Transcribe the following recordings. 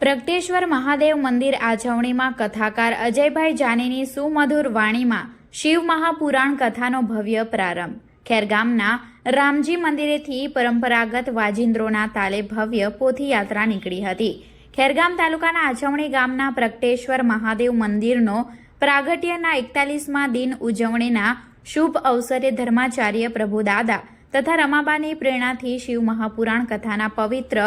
પ્રગટેશ્વર મહાદેવ મંદિર આજવણીમાં કથાકાર અજયભાઈ જાનીની સુમધુર વાણીમાં શિવ મહાપુરાણ કથાનો ભવ્ય પ્રારંભ. ખેરગામના રામજી મંદિરેથી પરંપરાગત વાજિંદ્રોના તાલે ભવ્ય પોથીયાત્રા નીકળી હતી. ખેરગામ તાલુકાના આજવણી ગામના પ્રગટેશ્વર મહાદેવ મંદિરનો પ્રાગટ્યના એકતાલીસમાં દિન ઉજવણીના શુભ અવસરે ધર્માચાર્ય પ્રભુદાદા તથા રમાબાની પ્રેરણાથી શિવ મહાપુરાણ કથાના પવિત્ર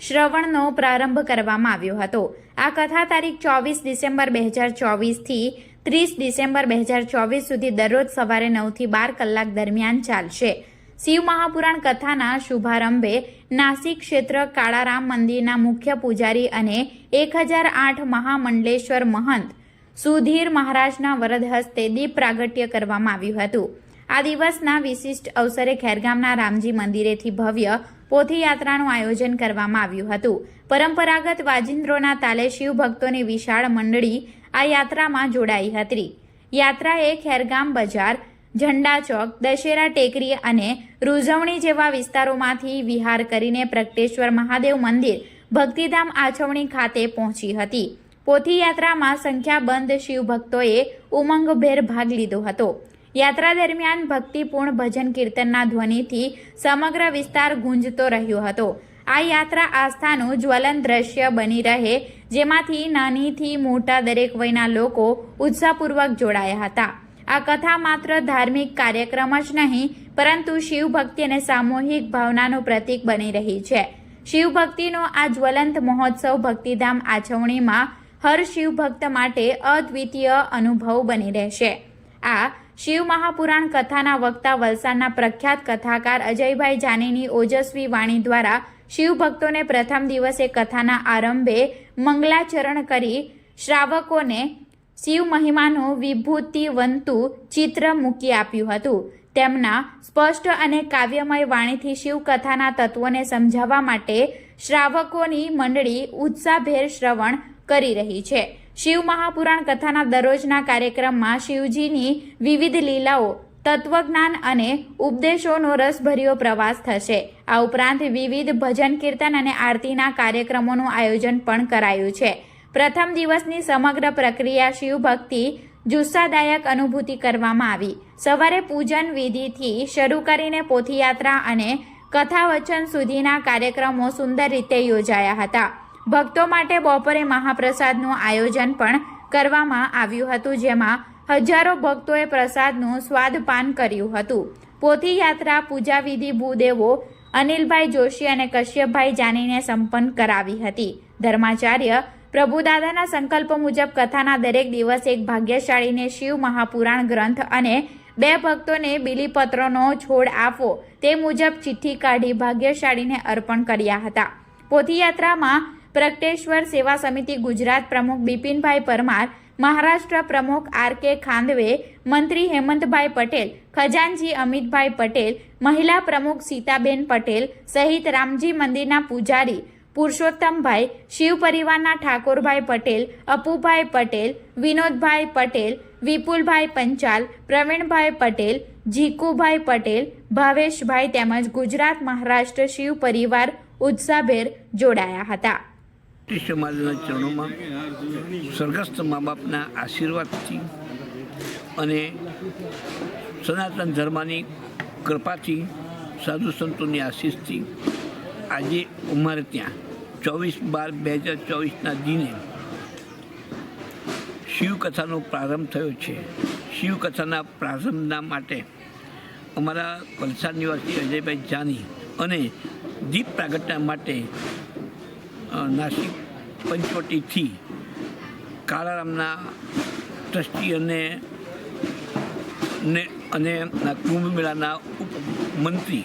શ્રવણનો પ્રારંભ કરવામાં આવ્યો હતો. આ કથા તારીખ ચોવીસ ડિસેમ્બર બે હજાર ચોવીસથી ત્રીસ ડિસેમ્બર બે હજાર ચોવીસ સુધી દરરોજ સવારે નવથી બાર કલાક દરમિયાન ચાલશે. શિવ મહાપુરાણ કથાના શુભારંભે નાસિક ક્ષેત્ર કાળારામ મંદિરના મુખ્ય પૂજારી અને એક હજાર આઠ મહામંડલેશ્વર મહંત સુધીર મહારાજના વરદ હસ્તે દીપ પ્રાગટ્ય કરવામાં આવ્યું હતું. આ દિવસના વિશિષ્ટ અવસરે ખેરગામના રામજી મંદિરેથી ભવ્ય પોથીયાત્રાનું આયોજન કરવામાં આવ્યું હતું. પરંપરાગત વાજિંદ્રોના તાલે શિવ ભક્તોની વિશાળ મંડળી આ યાત્રામાં જોડાઈ હતી. યાત્રાએ ખેરગામ બજાર, ઝંડા ચોક, દશેરા ટેકરી અને રૂઝવણી જેવા વિસ્તારોમાંથી વિહાર કરીને પ્રગટેશ્વર મહાદેવ મંદિર, ભક્તિધામ આછવણી ખાતે પહોંચી હતી. પોથીયાત્રામાં સંખ્યાબંધ શિવભક્તોએ ઉમંગભેર ભાગ લીધો હતો. યાત્રા દરમિયાન ભક્તિપૂર્ણ ભજન કીર્તનના ધ્વનિથી સમગ્ર વિસ્તાર ગુંજતો રહ્યો હતો. આ યાત્રા આસ્થાનું જ્વલંત દ્રશ્ય બની રહે, જેમાંથી નાનીથી મોટા દરેક વયના લોકો ઉત્સાહપૂર્વક જોડાયા હતા. આ કથા માત્ર ધાર્મિક કાર્યક્રમ જ નહીં, પરંતુ શિવભક્તિ અને સામૂહિક ભાવનાનું પ્રતીક બની રહી છે. શિવભક્તિનો આ જ્વલંત મહોત્સવ ભક્તિધામ આચવણીમાં હર શિવભક્ત માટે અદ્વિતીય અનુભવ બની રહેશે. આ શિવ મહાપુરાણ કથાના વક્તા વલસાડના પ્રખ્યાત કથાકાર અજયભાઈ જાનીની ઓજસ્વી વાણી દ્વારા શિવભક્તોને પ્રથમ દિવસે કથાના આરંભે મંગલાચરણ કરી શ્રાવકોને શિવ મહિમાનું વિભૂતિવંતું ચિત્ર મૂકી આપ્યું હતું. તેમના સ્પષ્ટ અને કાવ્યમય વાણીથી શિવકથાના તત્વોને સમજાવવા માટે શ્રાવકોની મંડળી ઉત્સાહભેર શ્રવણ કરી રહી છે. શિવ મહાપુરાણ કથાના દરરોજના કાર્યક્રમમાં શિવજીની વિવિધ લીલાઓ, તત્વજ્ઞાન અને ઉપદેશોનો રસભર્યો પ્રવાસ થશે. આ ઉપરાંત વિવિધ ભજન કીર્તન અને આરતીના કાર્યક્રમોનું આયોજન પણ કરાયું છે. પ્રથમ દિવસની સમગ્ર પ્રક્રિયા શિવભક્તિ જુસ્સાદાયક અનુભૂતિ કરવામાં આવી. સવારે પૂજન વિધિથી શરૂ કરીને પોથીયાત્રા અને કથાવચન સુધીના કાર્યક્રમો સુંદર રીતે યોજાયા હતા. ભક્તો માટે બપોરે મહાપ્રસાદનું આયોજન પણ કરવામાં આવ્યું હતું, જેમાં હજારો ભક્તોએ પ્રસાદનું સ્વાદપાન કર્યું હતું. પોથીયાત્રા પૂજાવિધિ ભૂદેવો અનિલભાઈ જોશી અને કશ્યપભાઈ જાનીને સંપન્ન કરાવી હતી. ધર્માચાર્ય પ્રભુદાદાના સંકલ્પ મુજબ કથાના દરેક દિવસ એક ભાગ્યશાળીને શિવ મહાપુરાણ ગ્રંથ અને બે ભક્તોને બિલીપત્રનો છોડ આપવો, તે મુજબ ચિઠ્ઠી કાઢી ભાગ્યશાળીને અર્પણ કર્યા હતા. પોથીયાત્રામાં પ્રગટેશ્વર સેવા સમિતિ ગુજરાત પ્રમુખ બિપિનભાઈ પરમાર, મહારાષ્ટ્ર પ્રમુખ આર કે ખાંદવે મંત્રી હેમંતભાઈ પટેલ, ખજાનજી અમિતભાઈ પટેલ, મહિલા પ્રમુખ સીતાબેન પટેલ સહિત રામજી મંદિરના પૂજારી પુરુષોત્તમભાઈ, શિવ પરિવારના ઠાકોરભાઈ પટેલ, અપુભાઈ પટેલ, વિનોદભાઈ પટેલ, વિપુલભાઈ પંચાલ, પ્રવીણભાઈ પટેલ, જીકુભાઈ પટેલ, ભાવેશભાઈ તેમજ ગુજરાત મહારાષ્ટ્ર શિવ પરિવાર ઉત્સાહભેર જોડાયા હતા. શ્રી સમાજના ચરણોમાં સ્વર્ગસ્થ મા બાપના આશીર્વાદથી અને સનાતન ધર્મની કૃપાથી, સાધુ સંતોની આશીષથી આજે અમારે ત્યાં ચોવીસ બાર બે હજાર ચોવીસના દિને શિવકથાનો પ્રારંભ થયો છે. શિવકથાના પ્રારંભના માટે અમારા વલસાડ નિવાસી અજયભાઈ જાની અને દીપ પ્રાગટ્ય માટે નાસિક પંચવટીથી કાળારામના ટ્રસ્ટી અને ને, અને કુંભ મેળાના ઉપમંત્રી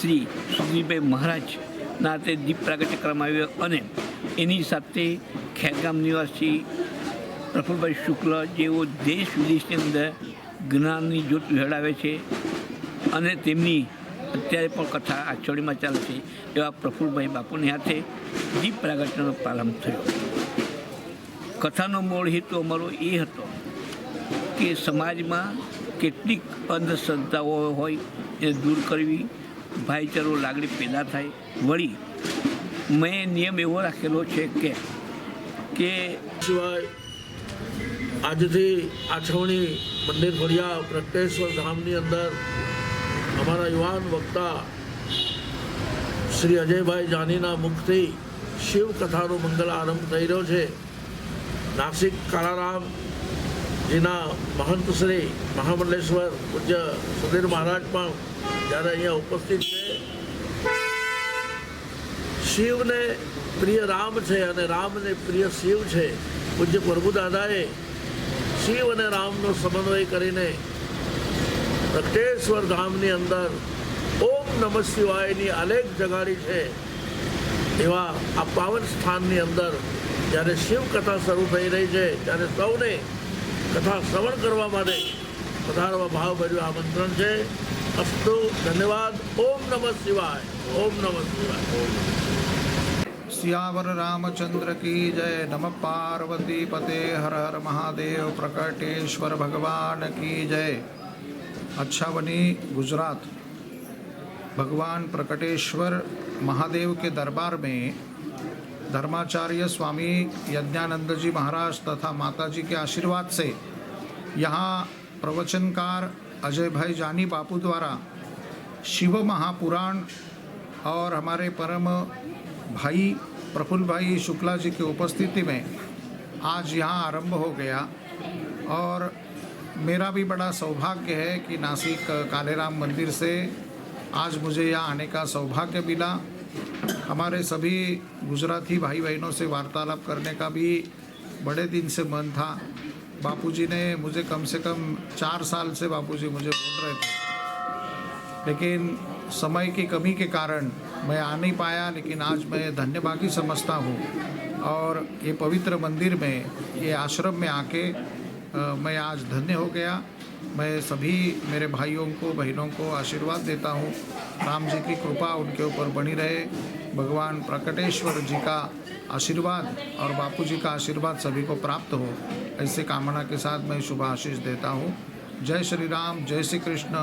શ્રી સુધીરભાઈ મહારાજના તે દીપ પ્રાગટ્ય કરવામાં આવ્યો અને એની સાથે ખેરગામ નિવાસી પ્રફુલભાઈ શુક્લ જેઓ દેશ વિદેશની અંદર જ્ઞાનની જ્યોત વિહળાવે છે અને તેમની અત્યારે પણ કથા આચોડીમાં ચોડીમાં ચાલે છે એવા પ્રફુલભાઈ બાપુની હાથે દીપ પ્રાગટ્યનો પ્રારંભ થયો. કથાનો મૂળ હેતુ અમારો એ હતો કે સમાજમાં કેટલીક અંધશ્રદ્ધાઓ હોય એને દૂર કરવી, ભાઈચારો લાગણી પેદા થાય. વળી, મેં નિયમ એવો રાખેલો છે કે કે સિવાય આજથી આછવણી મંદિર ફળિયા પ્રગટેશ્વર ધામની અંદર અમારા યુવાન વક્તા શ્રી અજયભાઈ જાનીના મુખથી શિવ કથાનો મંગલ આરંભ થઈ રહ્યો છે. નાસિક કાળારામ જીના મહંત શ્રી મહામંડલેશ્વર પૂજ્ય સુધીર મહારાજ પણ જ્યારે અહીંયા ઉપસ્થિત છે. શિવને પ્રિય રામ છે અને રામને પ્રિય શિવ છે. પૂજ્ય પ્રભુ દાદાએ શિવ અને રામનો સમન્વય કરીને તકેશ્વર ધામની અંદર ઓમ નમઃ શિવાયની અલેખ જગાડી છે. એવા આ પાવન સ્થાનની અંદર જ્યારે શિવ કથા શરૂ થઈ રહી છે, ત્યારે સૌને કથા શ્રવણ કરવા માટે પધારવા ભાવભર્યું આમંત્રણ છે. અસ્તુ, ધન્યવાદ. ઓમ નમઃ શિવાય. ઓમ નમઃ શિવાય. ઓમ સિયાવર રામચંદ્ર કી જય. નમ પાર્વતી પતે. હર હર મહાદેવ. પ્રકટેશ્વર ભગવાન કી જય. अच्छा बनी गुजरात। भगवान प्रकटेश्वर महादेव के दरबार में धर्माचार्य स्वामी यज्ञानंद जी महाराज तथा माता जी के आशीर्वाद से यहाँ प्रवचनकार अजय भाई जानी बापू द्वारा शिव महापुराण और हमारे परम भाई, प्रफुल्ल भाई शुक्ला जी की उपस्थिति में आज यहाँ आरंभ हो गया और मेरा भी बड़ा सौभाग्य है कि नासिक कालेराम मंदिर से आज मुझे यहाँ आने का सौभाग्य मिला। हमारे सभी गुजराती भाई बहनों से वार्तालाप करने का भी बड़े दिन से मन था। बापूजी ने मुझे कम से कम चार साल से बापूजी मुझे बोल रहे थे। लेकिन समय की कमी के कारण मैं आ नहीं पाया, लेकिन आज मैं धन्यभागी समझता हूँ। और ये पवित्र मंदिर में, ये आश्रम में आके मैं आज धन्य हो गया। मैं सभी मेरे भाइयों को, बहनों को आशीर्वाद देता हूँ। राम जी की कृपा उनके ऊपर बनी रहे। भगवान प्रकटेश्वर जी का आशीर्वाद और बापू जी का आशीर्वाद सभी को प्राप्त हो। ऐसे कामना के साथ मैं शुभ आशीष देता हूँ। जय श्री राम, जय श्री कृष्ण।